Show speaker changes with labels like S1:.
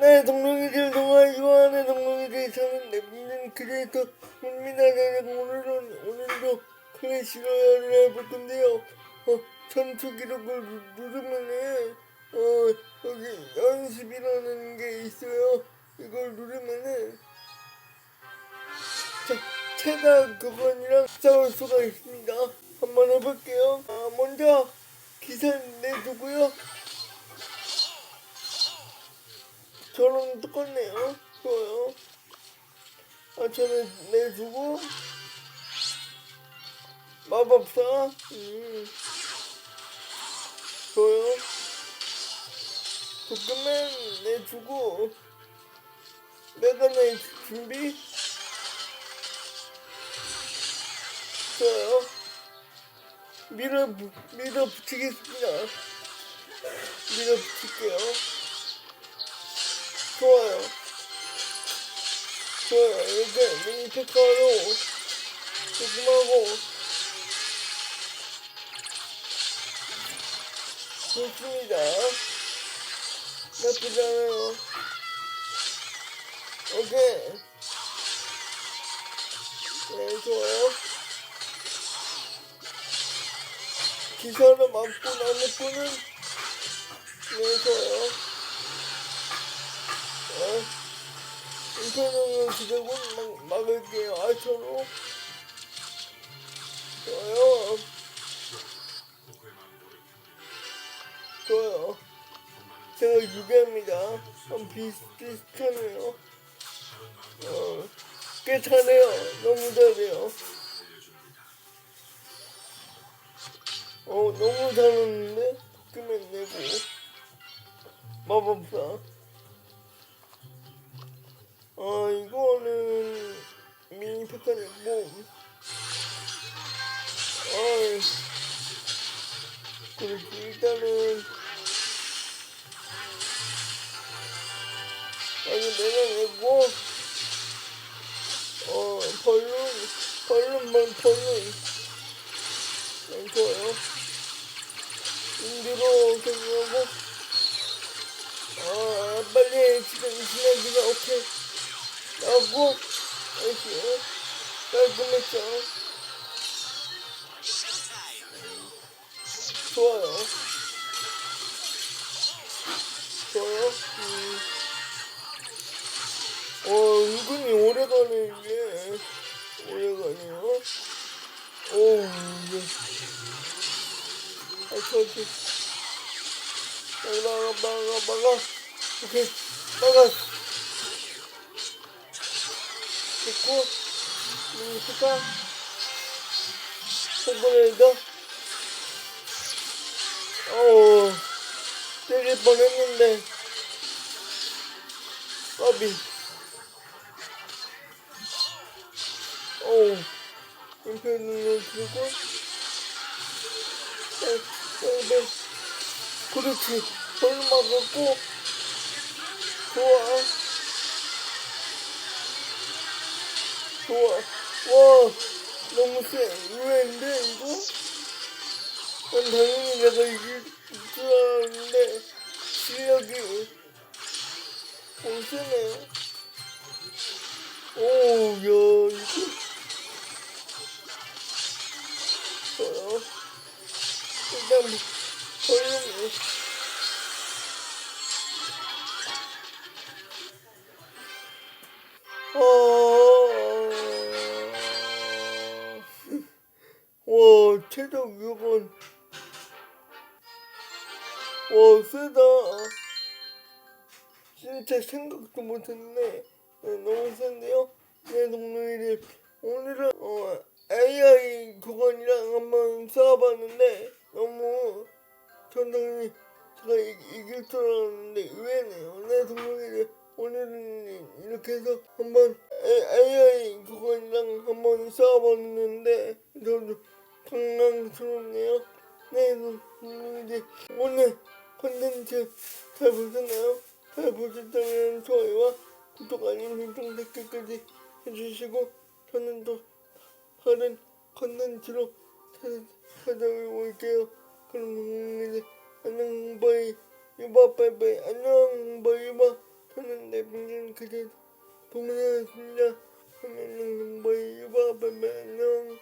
S1: 내 동료이들 동안 좋아하는 동료이들이 사는 내비는 그래서 국민아래는 오늘은 오늘도 클래시로야를 해볼 건데요. 어, 전투 기록을 누- 누르면은 어 여기 연습이라는 게 있어요. 이걸 누르면은 자 최다 그건이랑 싸울 수가 있습니다. 한번 해볼게요. 아, 먼저 기사 내두고요. 저랑 똑같네요. 좋아요. 아, 저는 내두고, 마법사, 음, 좋아요. 도끼맨 내두고, 메가나이트 준비, 좋아요. 밀어, 부- 밀어 붙이겠습니다. 밀어 붙일게요. 이렇게 미니 페카로 조금하고 좋습니다. 나쁘지 않아요. 오케이. 네, 좋아요. 기사를 막고 나는 분은 네, 좋아요. 어, 인터넷을 기대고 막, 막을게요. 아처로. 좋아요. 좋아요. 제가 유괴합니다. 한 비슷비슷하네요. 어, 꽤 잘해요. 너무 잘해요. 어, 너무 잘하는데? 도끼맨 내고. 마법사. 아 이거는 미니 페카니고 아 그리고 일단은. 아니 내가 내고 어 벌룬 벌룬만 벌룬. 네, 좋아요. 인디로 생각하고. 아 빨리 지금 지나기가 오케이 하고 이렇게 깔끔했죠. 좋아요. 좋아요. 음. 어, 은근히 오래가네, 이게. 오래가네요. 오우, 이게. 아, 저, 저. 빨리 막아, 막아, 막아. 오케이. 막아. 한 번에 더, 어우, 때릴 뻔 했는데, 까비. 어우, 인편을 들고, 네, 네, 그렇지. 벌 막았고, 좋아. 좋아. 와, 너무 세. 의외인데, 이거? 난 당연히 내가 이길 줄 알았는데, 실력이 좀 세네. 오, 야, 이거. 좋아요. 일단, 걸리네. 어... 최적 6원. 와, 세다. 진짜 생각도 못했네. 네, 너무 센데요? 네, 동료들. 오늘은, 어, AI 구간이랑 한번 싸워봤는데, 너무 전당이 제가 이, 이길 줄 알았는데, 의외네요. 네, 동료들. 오늘은 이렇게 해서 한번 AI 그거랑 한번 싸워봤는데 저도 당황스럽네요. 네, 이제 오늘 컨텐츠 잘 보셨나요? 잘 보셨다면 좋아요와 구독 알림 설정 댓글까지 해주시고 저는 또 다른 컨텐츠로 찾아- 찾아올게요. 그럼 이제 안녕 바이 유바 바이바이 안녕 바이 유바 저는 내비는 그래도 동문하였습니다. 하면은 공부에 유바하면